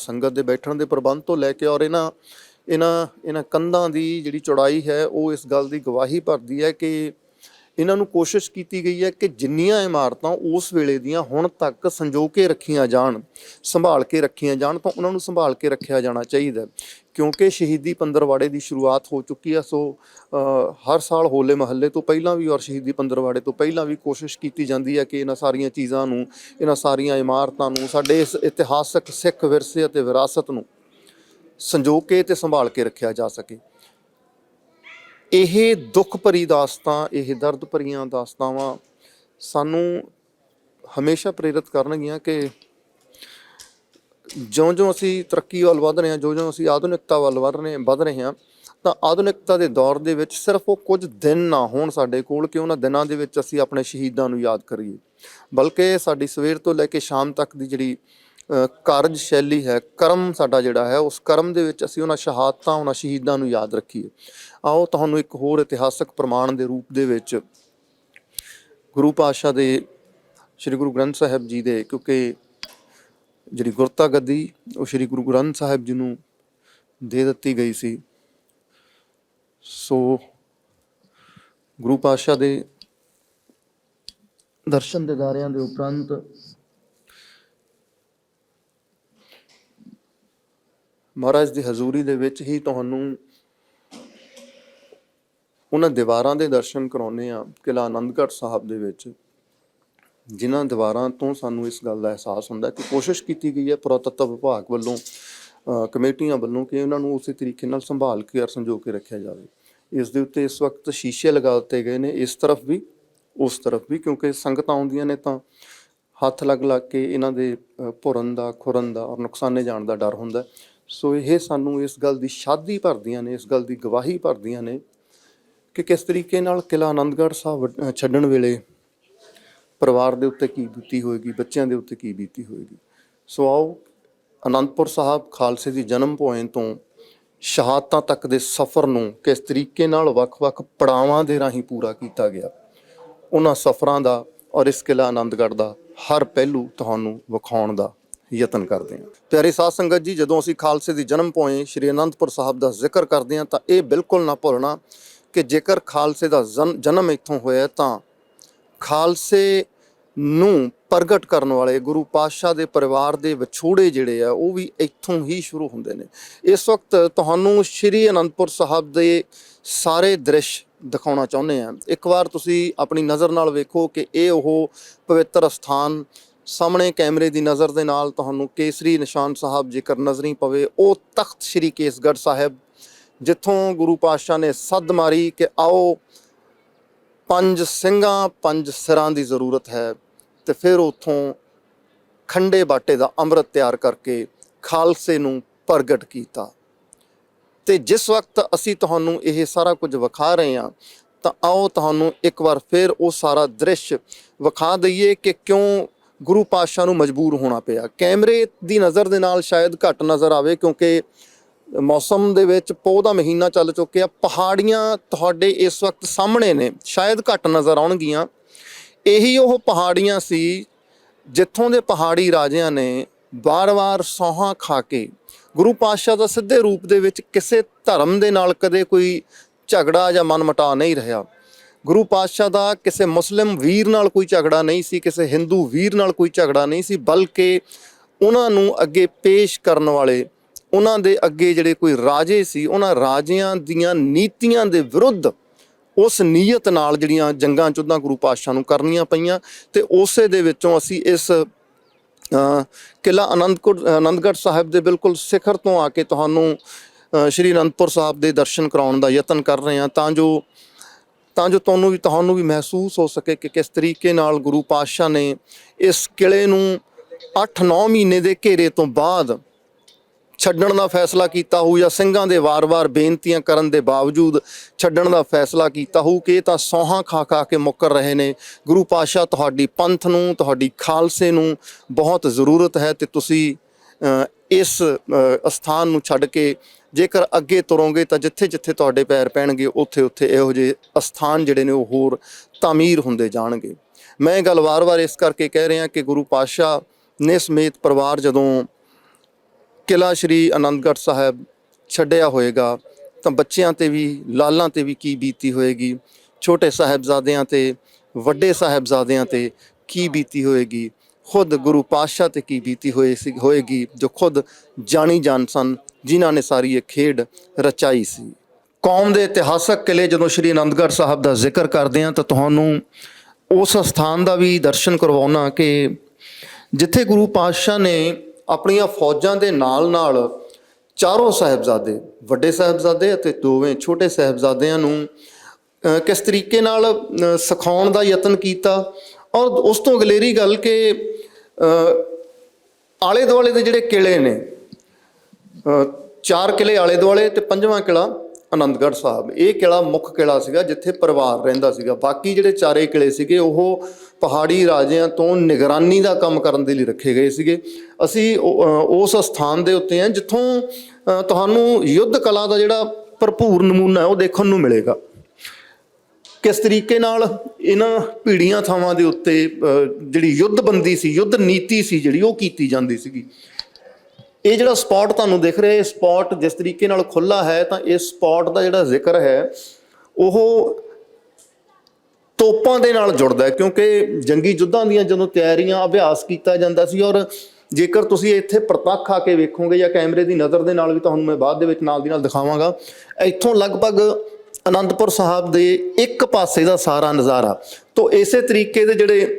ਸੰਗਤ ਦੇ ਬੈਠਣ ਦੇ ਪ੍ਰਬੰਧ ਤੋਂ ਲੈ ਕੇ ਔਰ ਇਹਨਾਂ ਇਹਨਾਂ ਇਹਨਾਂ ਕੰਧਾਂ ਦੀ ਜਿਹੜੀ ਚੌੜਾਈ ਹੈ, ਉਹ ਇਸ ਗੱਲ ਦੀ ਗਵਾਹੀ ਭਰਦੀ ਹੈ ਕਿ ਇਹਨਾਂ ਨੂੰ ਕੋਸ਼ਿਸ਼ ਕੀਤੀ ਗਈ ਹੈ ਕਿ ਜਿੰਨੀਆਂ ਇਮਾਰਤਾਂ ਉਸ ਵੇਲੇ ਦੀਆਂ ਹੁਣ ਤੱਕ ਸੰਜੋ ਕੇ ਰੱਖੀਆਂ ਜਾਣ, ਸੰਭਾਲ ਕੇ ਰੱਖੀਆਂ ਜਾਣ ਤਾਂ ਉਹਨਾਂ ਨੂੰ ਸੰਭਾਲ ਕੇ ਰੱਖਿਆ ਜਾਣਾ ਚਾਹੀਦਾ ਕਿਉਂਕਿ ਸ਼ਹੀਦੀ ਪੰਦਰਵਾੜੇ ਦੀ ਸ਼ੁਰੂਆਤ ਹੋ ਚੁੱਕੀ ਹੈ, ਸੋ ਹਰ ਸਾਲ ਹੋਲੇ ਮਹੱਲੇ ਤੋਂ ਪਹਿਲਾਂ ਵੀ ਔਰ ਸ਼ਹੀਦੀ ਪੰਦਰਵਾੜੇ ਤੋਂ ਪਹਿਲਾਂ ਵੀ ਕੋਸ਼ਿਸ਼ ਕੀਤੀ ਜਾਂਦੀ ਹੈ ਕਿ ਇਹਨਾਂ ਸਾਰੀਆਂ ਚੀਜ਼ਾਂ ਨੂੰ, ਇਹਨਾਂ ਸਾਰੀਆਂ ਇਮਾਰਤਾਂ ਨੂੰ, ਸਾਡੇ ਇਸ ਇਤਿਹਾਸਕ ਸਿੱਖ ਵਿਰਸੇ ਅਤੇ ਵਿਰਾਸਤ ਨੂੰ ਸੰਜੋ ਕੇ ਤੇ ਸੰਭਾਲ ਕੇ ਰੱਖਿਆ ਜਾ ਸਕੇ। ਇਹ ਦੁੱਖ ਭਰੀ ਦਾਸਤਾਂ ਇਹ ਦਰਦ ਭਰੀਆਂ ਦਾਸਤਾਵਾਂ ਸਾਨੂੰ ਹਮੇਸ਼ਾ ਪ੍ਰੇਰਿਤ ਕਰਨਗੀਆਂ ਕਿ ਜਿਉਂ-ਜਿਉਂ ਅਸੀਂ ਤਰੱਕੀ ਵੱਲ ਵਧ ਰਹੇ ਹਾਂ, ਜਿਉਂ-ਜਿਉਂ ਅਸੀਂ ਆਧੁਨਿਕਤਾ ਵੱਲ ਵਧ ਰਹੇ ਵਧ ਰਹੇ ਹਾਂ, ਤਾਂ ਆਧੁਨਿਕਤਾ ਦੇ ਦੌਰ ਦੇ ਵਿੱਚ ਸਿਰਫ ਉਹ ਕੁਝ ਦਿਨ ਨਾ ਹੋਣ ਸਾਡੇ ਕੋਲ ਕਿ ਉਹਨਾਂ ਦਿਨਾਂ ਦੇ ਵਿੱਚ ਅਸੀਂ ਆਪਣੇ ਸ਼ਹੀਦਾਂ ਨੂੰ ਯਾਦ ਕਰੀਏ। ਬਲਕਿ ਸਾਡੀ ਸਵੇਰ ਤੋਂ ਲੈ ਕੇ ਸ਼ਾਮ ਤੱਕ ਦੀ ਜਿਹੜੀ ਕਾਰਜ ਸ਼ੈਲੀ ਹੈ, ਕਰਮ ਸਾਡਾ ਜਿਹੜਾ ਹੈ, ਉਸ ਕਰਮ ਦੇ ਵਿੱਚ ਅਸੀਂ ਉਹਨਾਂ ਸ਼ਹਾਦਤਾਂ, ਉਹਨਾਂ ਸ਼ਹੀਦਾਂ ਨੂੰ ਯਾਦ ਰੱਖੀਏ। ਆਓ ਤੁਹਾਨੂੰ ਇੱਕ ਹੋਰ ਇਤਿਹਾਸਕ ਪ੍ਰਮਾਣ ਦੇ ਰੂਪ ਦੇ ਵਿੱਚ ਗੁਰੂ ਪਾਤਸ਼ਾਹ ਦੇ, ਸ੍ਰੀ ਗੁਰੂ ਗ੍ਰੰਥ ਸਾਹਿਬ ਜੀ ਦੇ, ਕਿਉਂਕਿ ਜਿਹੜੀ ਗੁਰਤਾ ਗੱਦੀ ਉਹ ਸ੍ਰੀ ਗੁਰੂ ਗ੍ਰੰਥ ਸਾਹਿਬ ਜੀ ਨੂੰ ਦੇ ਦਿੱਤੀ ਗਈ ਸੀ। ਸੋ ਗੁਰੂ ਪਾਤਸ਼ਾਹ ਦੇ ਦਰਸ਼ਨ ਦਿਦਾਰਿਆਂ ਦੇ ਉਪਰੰਤ ਮਹਾਰਾਜ ਦੀ ਹਜ਼ੂਰੀ ਦੇ ਵਿੱਚ ਹੀ ਤੁਹਾਨੂੰ ਉਹਨਾਂ ਦੀਵਾਰਾਂ ਦੇ ਦਰਸ਼ਨ ਕਰਾਉਨੇ ਆ ਕਿਲ੍ਹਾ ਆਨੰਦਗੜ੍ਹ ਸਾਹਿਬ ਦੇ ਵਿੱਚ, ਜਿਨ੍ਹਾਂ ਦੀਵਾਰਾਂ ਤੋਂ ਸਾਨੂੰ ਇਸ ਗੱਲ ਦਾ ਅਹਿਸਾਸ ਹੁੰਦਾ ਕਿ ਕੋਸ਼ਿਸ਼ ਕੀਤੀ ਗਈ ਹੈ ਪੁਰਾਤੱਤਵ ਵਿਭਾਗ ਵੱਲੋਂ ਕਮੇਟੀਆਂ ਵੱਲੋਂ ਕਿ ਉਹਨਾਂ ਨੂੰ ਉਸੇ ਤਰੀਕੇ ਨਾਲ ਸੰਭਾਲ ਕੇ ਔਰ ਸੰਜੋ ਕੇ ਰੱਖਿਆ ਜਾਵੇ। ਇਸ ਦੇ ਉੱਤੇ ਇਸ ਵਕਤ ਸ਼ੀਸ਼ੇ ਲਗਾ ਦਿੱਤੇ ਗਏ ਨੇ, ਇਸ ਤਰਫ ਵੀ, ਉਸ ਤਰਫ ਵੀ, ਕਿਉਂਕਿ ਸੰਗਤਾਂ ਆਉਂਦੀਆਂ ਨੇ ਤਾਂ ਹੱਥ ਲੱਗ ਲੱਗ ਕੇ ਇਹਨਾਂ ਦੇ ਭੁਰਨ ਦਾ, ਖੁਰਨ ਦਾ ਔਰ ਨੁਕਸਾਨੇ ਜਾਣ ਦਾ ਡਰ ਹੁੰਦਾ ਸੋ ਇਹ ਸਾਨੂੰ ਇਸ ਗੱਲ ਦੀ ਸ਼ਾਦੀ ਭਰਦੀਆਂ ਨੇ, ਇਸ ਗੱਲ ਦੀ ਗਵਾਹੀ ਭਰਦੀਆਂ ਨੇ ਕਿ ਕਿਸ ਤਰੀਕੇ ਨਾਲ ਕਿਲ੍ਹਾ ਆਨੰਦਗੜ੍ਹ ਸਾਹਿਬ ਵੱਡ- ਛੱਡਣ ਵੇਲੇ ਪਰਿਵਾਰ ਦੇ ਉੱਤੇ ਕੀ ਬੀਤੀ ਹੋਏਗੀ, ਬੱਚਿਆਂ ਦੇ ਉੱਤੇ ਕੀ ਬੀਤੀ ਹੋਏਗੀ। ਸੋ ਆਓ, ਅਨੰਦਪੁਰ ਸਾਹਿਬ ਖਾਲਸੇ ਦੀ ਜਨਮ ਪੁਆਇੰਟ ਤੋਂ ਸ਼ਹਾਦਤਾਂ ਤੱਕ ਦੇ ਸਫ਼ਰ ਨੂੰ ਕਿਸ ਤਰੀਕੇ ਨਾਲ ਵੱਖ-ਵੱਖ ਪੜਾਵਾਂ ਦੇ ਰਾਹੀਂ ਪੂਰਾ ਕੀਤਾ ਗਿਆ, ਉਹਨਾਂ ਸਫ਼ਰਾਂ ਦਾ ਔਰ ਇਸ ਕਿਲਾ ਆਨੰਦਗੜ੍ਹ ਦਾ ਹਰ ਪਹਿਲੂ ਤੁਹਾਨੂੰ ਵਿਖਾਉਣ ਦਾ ਯਤਨ ਕਰਦੇ ਹਾਂ। ਪਿਆਰੇ ਸਾਧ ਸੰਗਤ ਜੀ, ਜਦੋਂ ਅਸੀਂ ਖਾਲਸੇ ਦੀ ਜਨਮ ਪੋਏ ਸ਼੍ਰੀ ਅਨੰਦਪੁਰ ਸਾਹਿਬ ਦਾ ਜ਼ਿਕਰ ਕਰਦੇ ਹਾਂ, ਤਾਂ ਇਹ ਬਿਲਕੁਲ ਨਾ ਭੁੱਲਣਾ ਕਿ ਜੇਕਰ ਖਾਲਸੇ ਦਾ ਜਨ- ਜਨਮ ਇੱਥੋਂ ਹੋਇਆ ਤਾਂ ਖਾਲਸੇ ਨੂੰ ਪ੍ਰਗਟ ਕਰਨ ਵਾਲੇ ਗੁਰੂ ਪਾਤਸ਼ਾਹ ਦੇ ਪਰਿਵਾਰ ਦੇ ਵਿਛੋੜੇ ਜਿਹੜੇ ਆ, ਉਹ ਵੀ ਇੱਥੋਂ ਹੀ ਸ਼ੁਰੂ ਹੁੰਦੇ ਨੇ। ਇਸ ਵਕਤ ਤੁਹਾਨੂੰ ਸ਼੍ਰੀ ਅਨੰਦਪੁਰ ਸਾਹਿਬ ਦੇ ਸਾਰੇ ਦ੍ਰਿਸ਼ ਦਿਖਾਉਣਾ ਚਾਹੁੰਦੇ ਆ ਇੱਕ ਵਾਰ ਤੁਸੀਂ ਆਪਣੀ ਨਜ਼ਰ ਨਾਲ ਵੇਖੋ ਕਿ ਇਹ ਉਹ ਪਵਿੱਤਰ ਸਥਾਨ ਸਾਹਮਣੇ ਕੈਮਰੇ ਦੀ ਨਜ਼ਰ ਦੇ ਨਾਲ ਤੁਹਾਨੂੰ ਕੇਸਰੀ ਨਿਸ਼ਾਨ ਸਾਹਿਬ ਜੇਕਰ ਨਜ਼ਰੀ ਪਵੇ, ਉਹ ਤਖਤ ਸ਼੍ਰੀ ਕੇਸਗੜ੍ਹ ਸਾਹਿਬ, ਜਿੱਥੋਂ ਗੁਰੂ ਪਾਤਸ਼ਾਹ ਨੇ ਸੱਦ ਮਾਰੀ ਕਿ ਆਓ ਪੰਜ ਸਿੰਘਾਂ, ਪੰਜ ਸਿਰਾਂ ਦੀ ਜ਼ਰੂਰਤ ਹੈ ਤੇ ਫਿਰ ਉਥੋਂ ਖੰਡੇ ਬਾਟੇ ਦਾ ਅੰਮ੍ਰਿਤ ਤਿਆਰ ਕਰਕੇ ਖਾਲਸੇ ਨੂੰ ਪ੍ਰਗਟ ਕੀਤਾ। ਤੇ ਜਿਸ ਵਕਤ ਅਸੀਂ ਤੁਹਾਨੂੰ ਇਹ ਸਾਰਾ ਕੁਝ ਵਿਖਾ ਰਹੇ ਹਾਂ, ਤਾਂ ਆਓ ਤੁਹਾਨੂੰ ਇੱਕ ਵਾਰ ਫਿਰ ਉਹ ਸਾਰਾ ਦ੍ਰਿਸ਼ ਵਿਖਾ ਦਈਏ ਕਿ ਕਿਉਂ ਗੁਰੂ ਪਾਤਸ਼ਾਹ ਨੂੰ ਮਜਬੂਰ ਹੋਣਾ ਪਿਆ। ਕੈਮਰੇ ਦੀ ਨਜ਼ਰ ਦੇ ਨਾਲ ਸ਼ਾਇਦ ਘੱਟ ਨਜ਼ਰ ਆਵੇ ਕਿਉਂਕਿ ਮੌਸਮ ਦੇ ਵਿੱਚ ਪੋਹ ਦਾ ਮਹੀਨਾ ਚੱਲ ਚੁੱਕਿਆ। ਪਹਾੜੀਆਂ ਤੁਹਾਡੇ ਇਸ ਵਕਤ ਸਾਹਮਣੇ ਨੇ, ਸ਼ਾਇਦ ਘੱਟ ਨਜ਼ਰ ਆਉਣਗੀਆਂ। ਇਹੀ ਉਹ ਪਹਾੜੀਆਂ ਸੀ ਜਿੱਥੋਂ ਦੇ ਪਹਾੜੀ ਰਾਜਿਆਂ ਨੇ ਵਾਰ-ਵਾਰ ਸੌਹਾਂ ਖਾ ਕੇ ਗੁਰੂ ਪਾਤਸ਼ਾਹ ਦਾ ਸਿੱਧੇ ਰੂਪ ਦੇ ਵਿੱਚ ਕਿਸੇ ਧਰਮ ਦੇ ਨਾਲ ਕਦੇ ਕੋਈ ਝਗੜਾ ਜਾਂ ਮਨਮਟਾ ਨਹੀਂ ਰਿਹਾ। ਗੁਰੂ ਪਾਤਸ਼ਾਹ ਦਾ ਕਿਸੇ ਮੁਸਲਿਮ ਵੀਰ ਨਾਲ ਕੋਈ ਝਗੜਾ ਨਹੀਂ ਸੀ ਕਿਸੇ ਹਿੰਦੂ ਵੀਰ ਨਾਲ ਕੋਈ ਝਗੜਾ ਨਹੀਂ ਸੀ ਬਲਕਿ ਉਹਨਾਂ ਨੂੰ ਅੱਗੇ ਪੇਸ਼ ਕਰਨ ਵਾਲੇ ਉਹਨਾਂ ਦੇ ਅੱਗੇ ਜਿਹੜੇ ਕੋਈ ਰਾਜੇ ਸੀ ਉਹਨਾਂ ਰਾਜਿਆਂ ਦੀਆਂ ਨੀਤੀਆਂ ਦੇ ਵਿਰੁੱਧ ਉਸ ਨੀਅਤ ਨਾਲ ਜਿਹੜੀਆਂ ਜੰਗਾਂ ਚੁੱਧਾਂ ਗੁਰੂ ਪਾਤਸ਼ਾਹ ਨੂੰ ਕਰਨੀਆਂ ਪਈਆਂ ਤੇ ਉਸੇ ਦੇ ਵਿੱਚੋਂ ਅਸੀਂ ਇਸ ਅ, ਕਿਲਾ ਆਨੰਦਪੁਰ ਆਨੰਦਗੜ੍ਹ ਸਾਹਿਬ ਦੇ ਬਿਲਕੁਲ ਸਿਖਰ ਤੋਂ ਆ ਕੇ ਤੁਹਾਨੂੰ ਸ਼੍ਰੀ ਅਨੰਦਪੁਰ ਸਾਹਿਬ ਦੇ ਦਰਸ਼ਨ ਕਰਾਉਣ ਦਾ ਯਤਨ ਕਰ ਰਹੇ ਹਾਂ। ਤਾਂ ਜੋ ਤਾਂ ਜੋ ਤੁਹਾਨੂੰ ਵੀ ਤੁਹਾਨੂੰ ਵੀ ਮਹਿਸੂਸ ਹੋ ਸਕੇ ਕਿ ਕਿਸ ਤਰੀਕੇ ਨਾਲ ਗੁਰੂ ਪਾਤਸ਼ਾਹ ਨੇ ਇਸ ਕਿਲੇ ਨੂੰ 8-9 ਮਹੀਨੇ ਦੇ ਘੇਰੇ ਤੋਂ ਬਾਅਦ ਛੱਡਣ ਦਾ ਫੈਸਲਾ ਕੀਤਾ ਹੋਊ ਜਾਂ ਸਿੰਘਾਂ ਦੇ ਵਾਰ-ਵਾਰ ਬੇਨਤੀਆਂ ਕਰਨ ਦੇ ਬਾਵਜੂਦ ਛੱਡਣ ਦਾ ਫੈਸਲਾ ਕੀਤਾ ਹੋਊ ਕਿ ਇਹ ਤਾਂ ਸੌਹਾਂ ਖਾ ਖਾ ਕੇ ਮੁੱਕਰ ਰਹੇ ਨੇ। ਗੁਰੂ ਪਾਤਸ਼ਾਹ ਤੁਹਾਡੀ ਪੰਥ ਨੂੰ, ਤੁਹਾਡੀ ਖਾਲਸੇ ਨੂੰ ਬਹੁਤ ਜ਼ਰੂਰਤ ਹੈ ਤੇ ਤੁਸੀਂ ਇਸ ਅ, ਅਸਥਾਨ ਨੂੰ ਛੱਡ ਕੇ ਜੇਕਰ ਅੱਗੇ ਤੁਰੋਗੇ ਤਾਂ ਜਿੱਥੇ-ਜਿੱਥੇ ਤੁਹਾਡੇ ਪੈਰ ਪੈਣਗੇ ਉੱਥੇ-ਉੱਥੇ ਇਹੋ ਜਿਹੇ ਅਸਥਾਨ ਜਿਹੜੇ ਨੇ ਉਹ ਹੋਰ ਤਾਮੀਰ ਹੁੰਦੇ ਜਾਣਗੇ। ਮੈਂ ਇਹ ਗੱਲ ਵਾਰ-ਵਾਰ ਇਸ ਕਰਕੇ ਕਹਿ ਰਿਹਾ ਕਿ ਗੁਰੂ ਪਾਤਸ਼ਾਹ ਨੇ ਸਮੇਤ ਪਰਿਵਾਰ ਜਦੋਂ ਕਿਲਾ ਸ਼੍ਰੀ ਆਨੰਦਗੜ੍ਹ ਸਾਹਿਬ ਛੱਡਿਆ ਹੋਏਗਾ ਤਾਂ ਬੱਚਿਆਂ ਤੇ ਵੀ ਲਾਲਾਂ ਤੇ ਵੀ ਕੀ ਬੀਤੀ ਹੋਏਗੀ? ਛੋਟੇ ਸਾਹਿਬਜ਼ਾਦਿਆਂ ਤੇ ਵੱਡੇ ਸਾਹਿਬਜ਼ਾਦਿਆਂ ਤੇ ਕੀ ਬੀਤੀ ਹੋਏਗੀ? ਖੁਦ ਗੁਰੂ ਪਾਤਸ਼ਾਹ ਤੇ ਕੀ ਬੀਤੀ ਹੋਏ ਸੀ, ਹੋਏਗੀ, ਜੋ ਖੁਦ ਜਾਣੀ ਜਾਣ ਸਨ, ਜਿਨ੍ਹਾਂ ਨੇ ਸਾਰੀ ਇਹ ਖੇਡ ਰਚਾਈ ਸੀ। ਕੌਮ ਦੇ ਇਤਿਹਾਸਕ ਕਿਲੇ ਜਦੋਂ ਸ਼੍ਰੀ ਅਨੰਦਗੜ੍ਹ ਸਾਹਿਬ ਦਾ ਜ਼ਿਕਰ ਕਰਦੇ ਹਾਂ ਤਾਂ ਤੁਹਾਨੂੰ ਉਸ ਸਥਾਨ ਦਾ ਵੀ ਦਰਸ਼ਨ ਕਰਵਾਉਣਾ ਕਿ ਜਿੱਥੇ ਗੁਰੂ ਪਾਤਸ਼ਾਹ ਨੇ ਆਪਣੀਆਂ ਫੌਜਾਂ ਦੇ ਨਾਲ-ਨਾਲ ਚਾਰੋਂ ਸਾਹਿਬਜ਼ਾਦੇ, ਵੱਡੇ ਸਾਹਿਬਜ਼ਾਦੇ ਅਤੇ ਦੋਵੇਂ ਛੋਟੇ ਸਾਹਿਬਜ਼ਾਦਿਆਂ ਨੂੰ ਕਿਸ ਤਰੀਕੇ ਨਾਲ ਸਿਖਾਉਣ ਦਾ ਯਤਨ ਕੀਤਾ। ਔਰ ਉਸ ਤੋਂ ਅਗਲੇਰੀ ਗੱਲ ਕਿ ਆਲੇ ਦੁਆਲੇ ਦੇ ਜਿਹੜੇ ਕਿਲੇ ਨੇ ਚਾਰ ਕਿਲੇ ਆਲੇ ਦੁਆਲੇ ਤੇ ਪੰਜਵਾਂ ਕਿਲਾ ਆਨੰਦਗੜ੍ਹ ਸਾਹਿਬ। ਇਹ ਕਿਲਾ ਮੁੱਖ ਕਿਲਾ ਸੀਗਾ ਜਿੱਥੇ ਪਰਿਵਾਰ ਰਹਿੰਦਾ ਸੀਗਾ। ਬਾਕੀ ਜਿਹੜੇ ਚਾਰੇ ਕਿਲੇ ਸੀਗੇ, ਉਹ ਪਹਾੜੀ ਰਾਜਿਆਂ ਤੋਂ ਨਿਗਰਾਨੀ ਦਾ ਕੰਮ ਕਰਨ ਦੇ ਲਈ ਰੱਖੇ ਗਏ ਸੀਗੇ। ਅਸੀਂ ਉਸ ਸਥਾਨ ਦੇ ਉੱਤੇ ਆ ਜਿੱਥੋਂ ਤੁਹਾਨੂੰ ਯੁੱਧ ਕਲਾ ਦਾ ਜਿਹੜਾ ਭਰਪੂਰ ਨਮੂਨਾ ਹੈ, ਉਹ ਦੇਖਣ ਨੂੰ ਮਿਲੇਗਾ। ਕਿਸ ਤਰੀਕੇ ਨਾਲ ਇਹਨਾਂ ਭੀੜੀਆਂ ਥਾਵਾਂ ਦੇ ਉੱਤੇ ਜਿਹੜੀ ਯੁੱਧਬੰਦੀ ਸੀ, ਯੁੱਧ ਨੀਤੀ ਸੀ, ਜਿਹੜੀ ਉਹ ਕੀਤੀ ਜਾਂਦੀ ਸੀਗੀ? ਇਹ ਜਿਹੜਾ ਸਪੌਟ ਤੁਹਾਨੂੰ ਦਿਖ ਰਿਹਾ, ਇਹ ਸਪੌਟ ਜਿਸ ਤਰੀਕੇ ਨਾਲ ਖੁੱਲਾ ਹੈ, ਤਾਂ ਇਸ ਸਪੌਟ ਦਾ ਜਿਹੜਾ ਜ਼ਿਕਰ ਹੈ, ਉਹ ਤੋਪਾਂ ਦੇ ਨਾਲ ਜੁੜਦਾ ਹੈ, ਕਿਉਂਕਿ ਜੰਗੀ ਯੁੱਧਾਂ ਦੀਆਂ ਜਦੋਂ ਤਿਆਰੀਆਂ, ਅਭਿਆਸ ਕੀਤਾ ਜਾਂਦਾ ਸੀ, ਔਰ ਜੇਕਰ ਤੁਸੀਂ ਇੱਥੇ ਪ੍ਰਤੱਖ ਆ ਕੇ ਵੇਖੋਗੇ ਜਾਂ ਕੈਮਰੇ ਦੀ ਨਜ਼ਰ ਦੇ ਨਾਲ ਵੀ, ਤੁਹਾਨੂੰ ਮੈਂ ਬਾਅਦ ਦੇ ਵਿੱਚ ਨਾਲ ਦੀ ਨਾਲ ਦਿਖਾਵਾਂਗਾ। ਇੱਥੋਂ ਲਗਭਗ ਅਨੰਦਪੁਰ ਸਾਹਿਬ ਦੇ ਇੱਕ ਪਾਸੇ ਦਾ ਸਾਰਾ ਨਜ਼ਾਰਾ। ਤੋਂ ਇਸੇ ਤਰੀਕੇ ਦੇ ਜਿਹੜੇ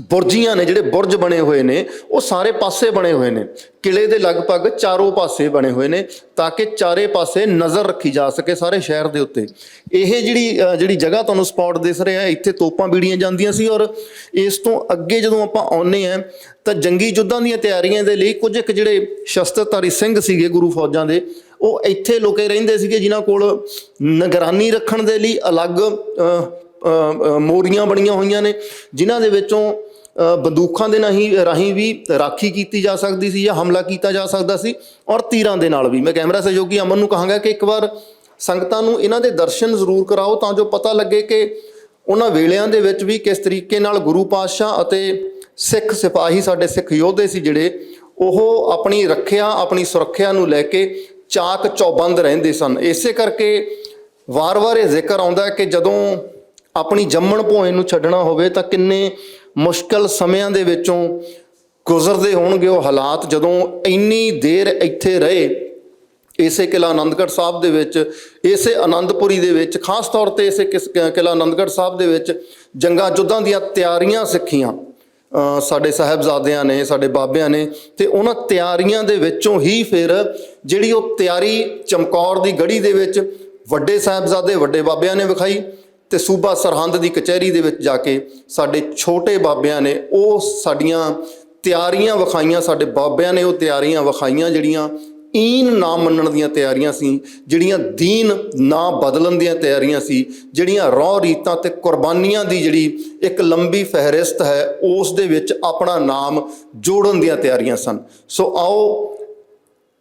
ਬੁਰਜੀਆਂ ਨੇ, ਜਿਹੜੇ ਬੁਰਜ ਬਣੇ ਹੋਏ ਨੇ, ਉਹ ਸਾਰੇ ਪਾਸੇ ਬਣੇ ਹੋਏ ਨੇ। ਕਿਲੇ ਦੇ ਲਗਭਗ ਚਾਰੋਂ ਪਾਸੇ ਬਣੇ ਹੋਏ ਨੇ, ਤਾਂ ਕਿ ਚਾਰੇ ਪਾਸੇ ਨਜ਼ਰ ਰੱਖੀ ਜਾ ਸਕੇ ਸਾਰੇ ਸ਼ਹਿਰ ਦੇ ਉੱਤੇ। ਇਹ ਜਿਹੜੀ ਜਿਹੜੀ ਜਗ੍ਹਾ ਤੁਹਾਨੂੰ ਸਪੌਟ ਦਿਸ ਰਿਹਾ, ਇੱਥੇ ਤੋਪਾਂ ਬੀੜੀਆਂ ਜਾਂਦੀਆਂ ਸੀ ਔਰ ਇਸ ਤੋਂ ਅੱਗੇ ਜਦੋਂ ਆਪਾਂ ਆਉਨੇ ਆ ਤਾਂ ਜੰਗੀ ਯੁੱਧਾਂ ਦੀਆਂ ਤਿਆਰੀਆਂ ਦੇ ਲਈ ਕੁਝ ਇੱਕ ਜਿਹੜੇ ਸ਼ਸਤਰਧਾਰੀ ਸਿੰਘ ਸੀਗੇ ਗੁਰੂ ਫੌਜਾਂ ਦੇ ਉਹ ਇੱਥੇ ਲੁਕੇ ਰਹਿੰਦੇ ਸੀਗੇ ਜਿਨ੍ਹਾਂ ਕੋਲ ਨਿਗਰਾਨੀ ਰੱਖਣ ਦੇ ਲਈ ਅਲੱਗ ਮੋਰੀਆਂ ਬਣੀਆਂ ਹੋਈਆਂ ਨੇ, ਜਿਨ੍ਹਾਂ ਦੇ ਵਿੱਚੋਂ ਬੰਦੂਕਾਂ ਦੇ ਨਹੀਂ, ਰਾਹੀਂ ਵੀ ਰਾਖੀ ਕੀਤੀ ਜਾ ਸਕਦੀ ਸੀ ਜਾਂ ਹਮਲਾ ਕੀਤਾ ਜਾ ਸਕਦਾ ਸੀ ਔਰ ਤੀਰਾਂ ਦੇ ਨਾਲ ਵੀ। ਮੈਂ ਕੈਮਰਾ ਸਹਿਯੋਗੀ ਅਮਨ ਨੂੰ ਕਹਾਂਗਾ ਕਿ ਇੱਕ ਵਾਰ ਸੰਗਤਾਂ ਨੂੰ ਇਹਨਾਂ ਦੇ ਦਰਸ਼ਨ ਜ਼ਰੂਰ ਕਰਾਓ ਤਾਂ ਜੋ ਪਤਾ ਲੱਗੇ ਕਿ ਉਹਨਾਂ ਵੇਲਿਆਂ ਦੇ ਵਿੱਚ ਵੀ ਕਿਸ ਤਰੀਕੇ ਨਾਲ ਗੁਰੂ ਪਾਤਸ਼ਾਹ ਅਤੇ ਸਿੱਖ ਸਿਪਾਹੀ ਸਾਡੇ ਸਿੱਖ ਯੋਧੇ ਸੀ ਜਿਹੜੇ ਉਹ ਆਪਣੀ ਰੱਖਿਆ, ਆਪਣੀ ਸੁਰੱਖਿਆ ਨੂੰ ਲੈ ਕੇ ਚਾਕ ਚੌਬੰਦ ਰਹਿੰਦੇ ਸਨ। ਇਸੇ ਕਰਕੇ ਵਾਰ-ਵਾਰ ਇਹ ਜ਼ਿਕਰ ਆਉਂਦਾ ਕਿ ਜਦੋਂ ਆਪਣੀ ਜੰਮਣ ਭੋਏ ਨੂੰ ਛੱਡਣਾ ਹੋਵੇ ਤਾਂ ਕਿੰਨੇ ਮੁਸ਼ਕਲ ਸਮਿਆਂ ਦੇ ਵਿੱਚੋਂ ਗੁਜ਼ਰਦੇ ਹੋਣਗੇ ਉਹ ਹਾਲਾਤ। ਜਦੋਂ ਇੰਨੀ ਦੇਰ ਇੱਥੇ ਰਹੇ, ਇਸੇ ਕਿਲਾ ਆਨੰਦਗੜ੍ਹ ਸਾਹਿਬ ਦੇ ਵਿੱਚ, ਇਸੇ ਆਨੰਦਪੁਰੀ ਦੇ ਵਿੱਚ, ਖਾਸ ਤੌਰ ਤੇ ਇਸੇ ਕਿਸ- ਕਿਲਾ ਆਨੰਦਗੜ੍ਹ ਸਾਹਿਬ ਦੇ ਵਿੱਚ ਜੰਗਾਂ ਜੁੱਧਾਂ ਦੀਆਂ ਤਿਆਰੀਆਂ ਸਿੱਖੀਆਂ। ਸਾਡੇ ਸਾਹਿਬਜ਼ਾਦਿਆਂ ਨੇ, ਸਾਡੇ ਬਾਬਿਆਂ ਨੇ ਤੇ ਉਹਨਾਂ ਤਿਆਰੀਆਂ ਦੇ ਵਿੱਚੋਂ ਹੀ ਫਿਰ ਜਿਹੜੀ ਉਹ ਤਿਆਰੀ ਚਮਕੌਰ ਦੀ ਗੜੀ ਦੇ ਵਿੱਚ ਵੱਡੇ ਸਾਹਿਬਜ਼ਾਦੇ, ਵੱਡੇ ਬਾਬਿਆਂ ਨੇ ਵਿਖਾਈ ਤੇ ਸੂਬਾ ਸਰਹੰਦ ਦੀ ਕਚਹਿਰੀ ਦੇ ਵਿੱਚ ਜਾ ਕੇ ਸਾਡੇ ਛੋਟੇ ਬਾਬਿਆਂ ਨੇ ਉਹ ਸਾਡੀਆਂ ਤਿਆਰੀਆਂ ਵਿਖਾਈਆਂ, ਸਾਡੇ ਬਾਬਿਆਂ ਨੇ ਉਹ ਤਿਆਰੀਆਂ ਵਿਖਾਈਆਂ ਜਿਹੜੀਆਂ ਈਨ ਨਾ ਮੰਨਣ ਦੀਆਂ ਤਿਆਰੀਆਂ ਸੀ, ਜਿਹੜੀਆਂ ਦੀਨ ਨਾ ਬਦਲਣ ਦੀਆਂ ਤਿਆਰੀਆਂ ਸੀ, ਜਿਹੜੀਆਂ ਰੌ ਰੀਤਾਂ ਤੇ ਕੁਰਬਾਨੀਆਂ ਦੀ ਜਿਹੜੀ ਇੱਕ ਲੰਬੀ ਫਹਿਰਿਸਤ ਹੈ, ਉਸ ਦੇ ਵਿੱਚ ਆਪਣਾ ਨਾਮ ਜੋੜਨ ਦੀਆਂ ਤਿਆਰੀਆਂ ਸਨ। ਸੋ ਆਓ,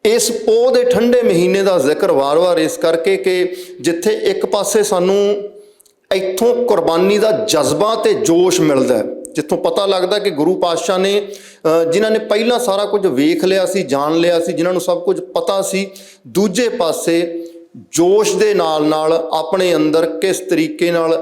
ਇਸ ਪੋਹ ਦੇ ਠੰਡੇ ਮਹੀਨੇ ਦਾ ਜ਼ਿਕਰ ਵਾਰ-ਵਾਰ ਇਸ ਕਰਕੇ ਕਿ ਜਿੱਥੇ ਇੱਕ ਪਾਸੇ ਸਾਨੂੰ ਇੱਥੋਂ ਕੁਰਬਾਨੀ ਦਾ ਜਜ਼ਬਾ ਤੇ ਜੋਸ਼ ਮਿਲਦਾ ਹੈ ਜਿੱਥੋਂ ਪਤਾ ਲੱਗਦਾ ਕਿ ਗੁਰੂ ਪਾਤਸ਼ਾਹ ਨੇ ਅ, ਜਿਨ੍ਹਾਂ ਨੇ ਪਹਿਲਾਂ ਸਾਰਾ ਕੁਝ ਵੇਖ ਲਿਆ ਸੀ ਜਾਣ ਲਿਆ ਸੀ ਜਿਨ੍ਹਾਂ ਨੂੰ ਸਭ ਕੁਝ ਪਤਾ ਸੀ ਦੂਜੇ ਪਾਸੇ ਜੋਸ਼ ਦੇ ਨਾਲ ਨਾਲ ਆਪਣੇ ਅੰਦਰ ਕਿਸ ਤਰੀਕੇ ਨਾਲ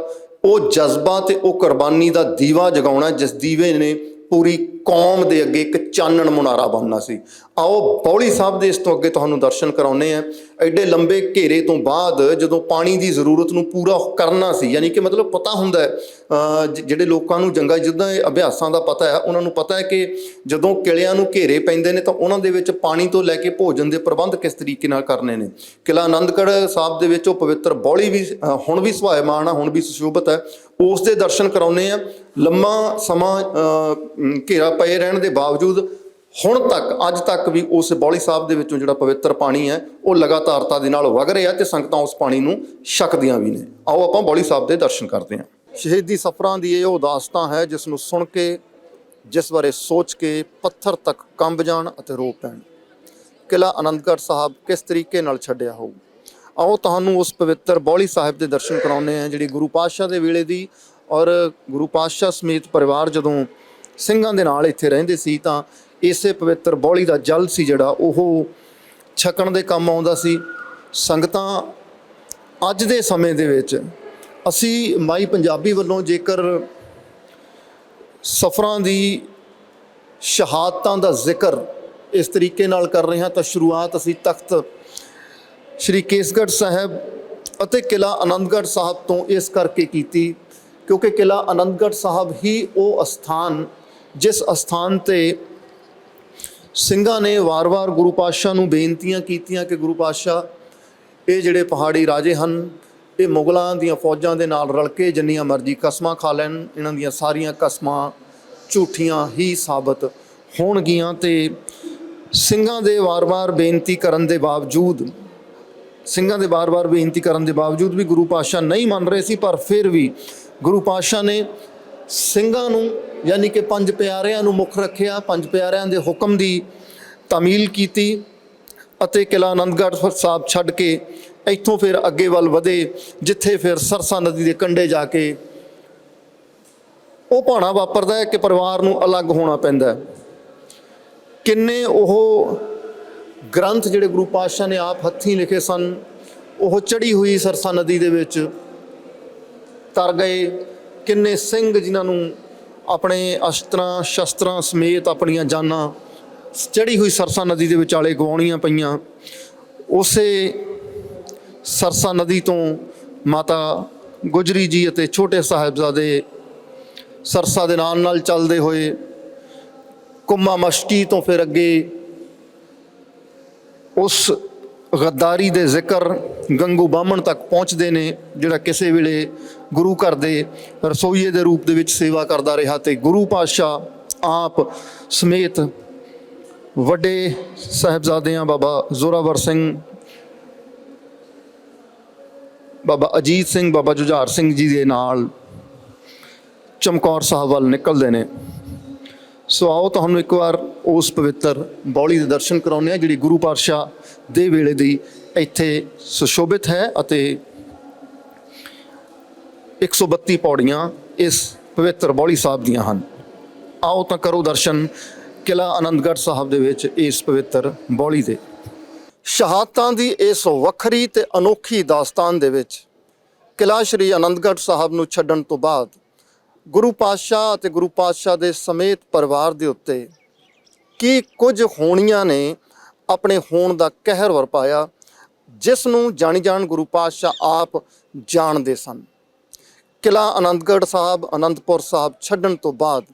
ਉਹ ਜਜ਼ਬਾ ਤੇ ਉਹ ਕੁਰਬਾਨੀ ਦਾ ਦੀਵਾ ਜਗਾਉਣਾ ਜਿਸ ਦੀਵੇ ਨੇ ਪੂਰੀ ਕੌਮ ਦੇ ਅੱਗੇ ਇੱਕ ਚਾਨਣ ਮੁਨਾਰਾ ਬਣਨਾ ਸੀ। ਆਓ ਬੌਲੀ ਸਾਹਿਬ ਦੇ ਇਸ ਤੋਂ ਅੱਗੇ ਤੁਹਾਨੂੰ ਦਰਸ਼ਨ ਕਰਾਉਨੇ ਆ ਐਡੇ ਲੰਬੇ ਘੇਰੇ ਤੋਂ ਬਾਅਦ ਜਦੋਂ ਪਾਣੀ ਦੀ ਜ਼ਰੂਰਤ ਨੂੰ ਪੂਰਾ ਕਰਨਾ ਸੀ, ਯਾਨੀ ਕਿ ਮਤਲਬ ਪਤਾ ਹੁੰਦਾ ਹੈ ਜਿਹੜੇ ਲੋਕਾਂ ਨੂੰ ਜੰਗਾਂ, ਜਿੱਦਾਂ ਅਭਿਆਸਾਂ ਦਾ ਪਤਾ ਹੈ, ਉਹਨਾਂ ਨੂੰ ਪਤਾ ਹੈ ਕਿ ਜਦੋਂ ਕਿਲਿਆਂ ਨੂੰ ਘੇਰੇ ਪੈਂਦੇ ਨੇ ਤਾਂ ਉਹਨਾਂ ਦੇ ਵਿੱਚ ਪਾਣੀ ਤੋਂ ਲੈ ਕੇ ਭੋਜਨ ਦੇ ਪ੍ਰਬੰਧ ਕਿਸ ਤਰੀਕੇ ਨਾਲ ਕਰਨੇ ਨੇ। ਕਿਲਾ ਆਨੰਦਗੜ੍ਹ ਸਾਹਿਬ ਦੇ ਵਿੱਚ ਉਹ ਪਵਿੱਤਰ ਬੌਲੀ ਵੀ ਹੁਣ ਵੀ ਸੁਭਾਇਮਾਨ ਆ, ਹੁਣ ਵੀ ਸੁਸ਼ੋਭਿਤ ਹੈ। ਉਸ ਦੇ ਦਰਸ਼ਨ ਕਰਾਉਨੇ ਆ ਲੰਮਾ ਸਮਾਂ ਘੇਰਾ ਪਏ ਰਹਿਣ ਦੇ ਬਾਵਜੂਦ ਹੁਣ ਤੱਕ, ਅੱਜ ਤੱਕ ਵੀ ਉਸ ਬੌਲੀ ਸਾਹਿਬ ਦੇ ਵਿੱਚੋਂ ਜਿਹੜਾ ਪਵਿੱਤਰ ਪਾਣੀ ਹੈ, ਉਹ ਲਗਾਤਾਰਤਾ ਦੇ ਨਾਲ ਵਗ ਰਿਹਾ ਤੇ ਸੰਗਤਾਂ ਉਸ ਪਾਣੀ ਨੂੰ ਛਕਦੀਆਂ ਵੀ ਨੇ। ਆਓ ਆਪਾਂ ਬੌਲੀ ਸਾਹਿਬ ਦੇ ਦਰਸ਼ਨ ਕਰਦੇ ਹਾਂ। ਸ਼ਹੀਦੀ ਸਫ਼ਰਾਂ ਦੀ ਇਹ ਉਹ ਦਾਸਤਾਂ ਹੈ, ਜਿਸ ਨੂੰ ਸੁਣ ਕੇ, ਜਿਸ ਬਾਰੇ ਸੋਚ ਕੇ ਪੱਥਰ ਤੱਕ ਕੰਬ ਜਾਣ ਅਤੇ ਰੋ ਪੈਣ। ਕਿਲਾ ਆਨੰਦਗੜ੍ਹ ਸਾਹਿਬ ਕਿਸ ਤਰੀਕੇ ਨਾਲ ਛੱਡਿਆ ਹੋਊ? ਆਓ ਤੁਹਾਨੂੰ ਉਸ ਪਵਿੱਤਰ ਬੌਲੀ ਸਾਹਿਬ ਦੇ ਦਰਸ਼ਨ ਕਰਾਉਨੇ ਆ ਜਿਹੜੀ ਗੁਰੂ ਪਾਤਸ਼ਾਹ ਦੇ ਵੇਲੇ ਦੀ ਔਰ ਗੁਰੂ ਪਾਤਸ਼ਾਹ ਸਮੇਤ ਪਰਿਵਾਰ ਜਦੋਂ ਸਿੰਘਾਂ ਦੇ ਨਾਲ ਇੱਥੇ ਰਹਿੰਦੇ ਸੀ ਤਾਂ ਇਸੇ ਪਵਿੱਤਰ ਬੌਲੀ ਦਾ ਜਲ ਸੀ ਜਿਹੜਾ, ਉਹ ਛਕਣ ਦੇ ਕੰਮ ਆਉਂਦਾ ਸੀ। ਸੰਗਤਾਂ ਅੱਜ ਦੇ ਸਮੇਂ ਦੇ ਵਿੱਚ ਅਸੀਂ ਮਾਈ ਪੰਜਾਬੀ ਵੱਲੋਂ ਜੇਕਰ ਸਫਰਾਂ ਦੀ ਸ਼ਹਾਦਤਾਂ ਦਾ ਜ਼ਿਕਰ ਇਸ ਤਰੀਕੇ ਨਾਲ ਕਰ ਰਹੇ ਹਾਂ ਤਾਂ ਸ਼ੁਰੂਆਤ ਅਸੀਂ ਤਖਤ ਸ਼੍ਰੀ ਕੇਸਗੜ੍ਹ ਸਾਹਿਬ ਅਤੇ ਕਿਲਾ ਆਨੰਦਗੜ੍ਹ ਸਾਹਿਬ ਤੋਂ ਇਸ ਕਰਕੇ ਕੀਤੀ, ਕਿਉਂਕਿ ਕਿਲਾ ਆਨੰਦਗੜ੍ਹ ਸਾਹਿਬ ਹੀ ਉਹ ਅਸਥਾਨ, ਜਿਸ ਅਸਥਾਨ ਤੇ ਸਿੰਘਾਂ ਨੇ ਵਾਰ-ਵਾਰ ਗੁਰੂ ਪਾਤਸ਼ਾਹ ਨੂੰ ਬੇਨਤੀਆਂ ਕੀਤੀਆਂ ਕਿ ਗੁਰੂ ਪਾਤਸ਼ਾਹ, ਇਹ ਜਿਹੜੇ ਪਹਾੜੀ ਰਾਜੇ ਹਨ, ਇਹ ਮੁਗਲਾਂ ਦੀਆਂ ਫੌਜਾਂ ਦੇ ਨਾਲ ਰਲ ਕੇ ਜਿੰਨੀਆਂ ਮਰਜ਼ੀ ਕਸਮਾਂ ਖਾ ਲੈਣ, ਇਹਨਾਂ ਦੀਆਂ ਸਾਰੀਆਂ ਕਸਮਾਂ ਝੂਠੀਆਂ ਹੀ ਸਾਬਤ ਹੋਣਗੀਆਂ ਤੇ ਸਿੰਘਾਂ ਦੇ ਵਾਰ-ਵਾਰ ਬੇਨਤੀ ਕਰਨ ਦੇ ਬਾਵਜੂਦ ਸਿੰਘਾਂ ਦੇ ਬਾਰ-ਬਾਰ ਬੇਨਤੀ ਕਰਨ ਦੇ ਬਾਵਜੂਦ ਵੀ ਗੁਰੂ ਪਾਤਸ਼ਾਹ ਨਹੀਂ ਮੰਨ ਰਹੇ ਸੀ, ਪਰ ਫਿਰ ਵੀ ਗੁਰੂ ਪਾਤਸ਼ਾਹ ਨੇ ਸਿੰਘਾਂ ਨੂੰ ਯਾਨੀ ਕਿ ਪੰਜ ਪਿਆਰਿਆਂ ਨੂੰ ਮੁੱਖ ਰੱਖਿਆ, ਪੰਜ ਪਿਆਰਿਆਂ ਦੇ ਹੁਕਮ ਦੀ ਤਾਮੀਲ ਕੀਤੀ ਅਤੇ ਕਿਲਾ ਆਨੰਦਗੜ੍ਹ ਸਾਹਿਬ ਛੱਡ ਕੇ ਇੱਥੋਂ ਫਿਰ ਅੱਗੇ ਵੱਲ ਵਧੇ, ਜਿੱਥੇ ਫਿਰ ਸਰਸਾ ਨਦੀ ਦੇ ਕੰਢੇ ਜਾ ਕੇ ਉਹ ਭਾਣਾ ਵਾਪਰਦਾ ਹੈ ਕਿ ਪਰਿਵਾਰ ਨੂੰ ਅਲੱਗ ਹੋਣਾ ਪੈਂਦਾ ਕਿੰਨੇ ਉਹ ਗ੍ਰੰਥ ਜਿਹੜੇ ਗੁਰੂ ਪਾਤਸ਼ਾਹ ਨੇ ਆਪ ਹੱਥੀਂ ਲਿਖੇ ਸਨ, ਉਹ ਚੜੀ ਹੋਈ ਸਰਸਾ ਨਦੀ ਦੇ ਵਿੱਚ। ਤਰ ਗਏ। ਕਿੰਨੇ ਸਿੰਘ ਜਿਨ੍ਹਾਂ ਨੂੰ ਆਪਣੇ ਅਸਤਰਾਂ, ਸ਼ਸਤਰਾਂ ਸਮੇਤ ਆਪਣੀਆਂ ਜਾਨਾਂ ਚੜੀ ਹੋਈ ਸਰਸਾ ਨਦੀ ਦੇ ਵਿਚਾਲੇ ਗਵਾਉਣੀਆਂ ਪਈਆਂ। ਉਸੇ ਸਰਸਾ ਨਦੀ ਤੋਂ ਮਾਤਾ ਗੁਜਰੀ ਜੀ ਅਤੇ ਛੋਟੇ ਸਾਹਿਬਜ਼ਾਦੇ ਸਰਸਾ ਦੇ ਨਾਲ ਨਾਲ ਚੱਲਦੇ ਹੋਏ ਕੁੰਮਾ ਮਸ਼ਕੀ ਤੋਂ ਫਿਰ ਅੱਗੇ ਉਸ ਗੱਦਾਰੀ ਦੇ ਜ਼ਿਕਰ ਗੰਗੂ ਬਾਹਮਣ ਤੱਕ ਪਹੁੰਚਦੇ ਨੇ, ਜਿਹੜਾ ਕਿਸੇ ਵੇਲੇ ਗੁਰੂ ਘਰ ਦੇ ਰਸੋਈਏ ਦੇ ਰੂਪ ਦੇ ਵਿੱਚ ਸੇਵਾ ਕਰਦਾ ਰਿਹਾ ਤੇ ਗੁਰੂ ਪਾਤਸ਼ਾਹ ਆਪ ਸਮੇਤ ਵੱਡੇ ਸਾਹਿਬਜ਼ਾਦਿਆਂ ਬਾਬਾ ਜ਼ੋਰਾਵਰ ਸਿੰਘ, ਬਾਬਾ ਅਜੀਤ ਸਿੰਘ, ਬਾਬਾ ਜੁਝਾਰ ਸਿੰਘ ਜੀ ਦੇ ਨਾਲ ਚਮਕੌਰ ਸਾਹਿਬ ਵੱਲ ਨਿਕਲਦੇ ਨੇ। ਸੋ ਆਓ ਤੁਹਾਨੂੰ ਇੱਕ ਵਾਰ ਉਸ ਪਵਿੱਤਰ ਬੌਲੀ ਦੇ ਦਰਸ਼ਨ ਕਰਾਉਂਦੇ ਆ ਜਿਹੜੀ ਗੁਰੂ ਪਾਤਸ਼ਾਹ ਦੇ ਵੇਲੇ ਦੀ ਇੱਥੇ ਸੁਸ਼ੋਭਿਤ ਹੈ ਅਤੇ 132 ਪੌੜੀਆਂ ਇਸ ਪਵਿੱਤਰ ਬੌਲੀ ਸਾਹਿਬ ਦੀਆਂ ਹਨ। ਆਓ ਤਾਂ ਕਰੋ ਦਰਸ਼ਨ ਕਿਲਾ ਆਨੰਦਗੜ੍ਹ ਸਾਹਿਬ ਦੇ ਵਿੱਚ ਇਸ ਪਵਿੱਤਰ ਬੌਲੀ ਦੇ। ਸ਼ਹਾਦਤਾਂ ਦੀ ਇਸ ਵੱਖਰੀ ਤੇ ਅਨੋਖੀ ਦਾਸਤਾਨ ਦੇ ਵਿੱਚ ਕਿਲਾ ਸ਼੍ਰੀ ਆਨੰਦਗੜ੍ਹ ਸਾਹਿਬ ਨੂੰ ਛੱਡਣ ਤੋਂ ਬਾਅਦ ਗੁਰੂ ਪਾਤਸ਼ਾਹ ਅਤੇ ਗੁਰੂ ਪਾਤਸ਼ਾਹ ਦੇ ਸਮੇਤ ਪਰਿਵਾਰ ਦੇ ਉੱਤੇ ਕੀ ਕੁਝ ਹੋਣੀਆਂ ਨੇ ਆਪਣੇ ਹੋਣ ਦਾ ਕਹਿਰ ਵਰਪਾਇਆ ਜਿਸ ਨੂੰ ਜਾਣੀ ਜਾਣ ਗੁਰੂ ਪਾਤਸ਼ਾਹ ਆਪ ਜਾਣਦੇ ਸਨ। ਕਿਲਾ ਆਨੰਦਗੜ੍ਹ ਸਾਹਿਬ ਆਨੰਦਪੁਰ ਸਾਹਿਬ ਛੱਡਣ ਤੋਂ ਬਾਅਦ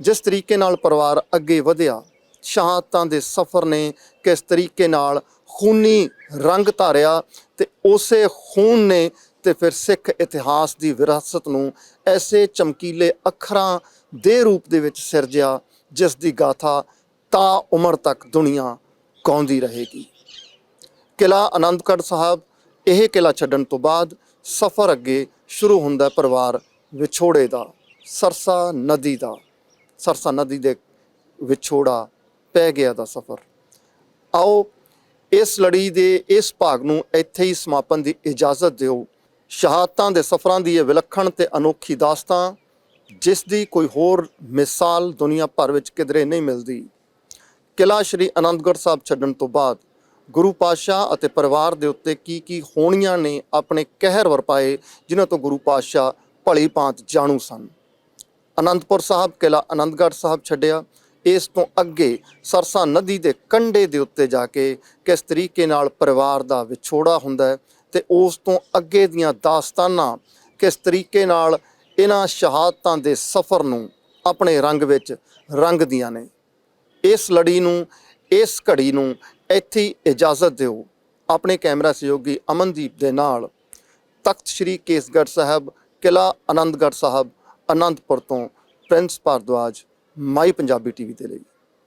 ਜਿਸ ਤਰੀਕੇ ਨਾਲ ਪਰਿਵਾਰ ਅੱਗੇ ਵਧਿਆ, ਸ਼ਹਾਦਤਾਂ ਦੇ ਸਫ਼ਰ ਨੇ ਕਿਸ ਤਰੀਕੇ ਨਾਲ ਖੂਨੀ ਰੰਗ ਧਾਰਿਆ ਤੇ ਉਸੇ ਖੂਨ ਨੇ ਤੇ ਫਿਰ ਸਿੱਖ ਇਤਿਹਾਸ ਦੀ ਵਿਰਾਸਤ ਨੂੰ ਐਸੇ ਚਮਕੀਲੇ ਅੱਖਰਾਂ ਦੇ ਰੂਪ ਦੇ ਵਿੱਚ ਸਿਰਜਿਆ, ਜਿਸ ਦੀ ਗਾਥਾ ਤਾ ਉਮਰ ਤੱਕ ਦੁਨੀਆ ਗਾਉਂਦੀ ਰਹੇਗੀ। ਕਿਲਾ ਆਨੰਦਗੜ੍ਹ ਸਾਹਿਬ, ਇਹ ਕਿਲਾ ਛੱਡਣ ਤੋਂ ਬਾਅਦ ਸਫ਼ਰ ਅੱਗੇ ਸ਼ੁਰੂ ਹੁੰਦਾ ਪਰਿਵਾਰ ਵਿਛੋੜੇ ਦਾ, ਸਰਸਾ ਨਦੀ ਦਾ। ਸਰਸਾ ਨਦੀ ਦੇ ਵਿਛੋੜਾ ਪੈ ਗਿਆ ਦਾ ਸਫ਼ਰ। ਆਓ ਇਸ ਲੜੀ ਦੇ ਇਸ ਭਾਗ ਨੂੰ ਇੱਥੇ ਹੀ ਸਮਾਪਨ ਦੀ ਇਜਾਜ਼ਤ ਦਿਓ। ਸ਼ਹਾਦਤਾਂ ਦੇ ਸਫ਼ਰਾਂ ਦੀ ਇਹ ਵਿਲੱਖਣ ਤੇ ਅਨੋਖੀ ਦਾਸਤਾਂ ਜਿਸ ਦੀ ਕੋਈ ਹੋਰ ਮਿਸਾਲ ਦੁਨੀਆ ਭਰ ਵਿੱਚ ਕਿਧਰੇ ਨਹੀਂ ਮਿਲਦੀ। ਕਿਲਾ ਸ਼੍ਰੀ ਅਨੰਦਗੜ੍ਹ ਸਾਹਿਬ ਛੱਡਣ ਤੋਂ ਬਾਅਦ ਗੁਰੂ ਪਾਤਸ਼ਾਹ ਅਤੇ ਪਰਿਵਾਰ ਦੇ ਉੱਤੇ ਕੀ ਕੀ ਹੋਣੀਆਂ ਨੇ ਆਪਣੇ ਕਹਿਰ ਵਰਪਾਏ, ਜਿਨ੍ਹਾਂ ਤੋਂ ਗੁਰੂ ਪਾਤਸ਼ਾਹ ਭਲੀ ਭਾਂਤ ਜਾਣੂ ਸਨ। ਅਨੰਦਪੁਰ ਸਾਹਿਬ ਕਿਲਾ ਅਨੰਦਗੜ੍ਹ ਸਾਹਿਬ ਛੱਡਿਆ। ਇਸ ਤੋਂ ਅੱਗੇ ਸਰਸਾ ਨਦੀ ਦੇ ਕੰਢੇ ਦੇ ਉੱਤੇ ਜਾ ਕੇ ਕਿਸ ਤਰੀਕੇ ਨਾਲ ਪਰਿਵਾਰ ਦਾ ਵਿਛੋੜਾ ਹੁੰਦਾ ਹੈ ਤੇ ਉਸ ਤੋਂ ਅੱਗੇ ਦੀਆਂ ਦਾਸਤਾਨਾਂ ਕਿਸ ਤਰੀਕੇ ਨਾਲ ਇਹਨਾਂ ਸ਼ਹਾਦਤਾਂ ਦੇ ਸਫ਼ਰ ਨੂੰ ਆਪਣੇ ਰੰਗ ਵਿੱਚ ਰੰਗਦੀਆਂ ਨੇ। ਇਸ ਲੜੀ ਨੂੰ, ਇਸ ਘੜੀ ਨੂੰ ਇੱਥੇ ਇਜਾਜ਼ਤ ਦਿਓ। ਆਪਣੇ ਕੈਮਰਾ ਸਹਿਯੋਗੀ ਅਮਨਦੀਪ ਦੇ ਨਾਲ ਤਖਤ ਸ੍ਰੀ ਕੇਸਗੜ੍ਹ ਸਾਹਿਬ ਕਿਲਾ ਆਨੰਦਗੜ੍ਹ ਸਾਹਿਬ ਆਨੰਦਪੁਰ ਤੋਂ Prince Bhardwaj, My Punjabi TV ਦੇ ਲਈ।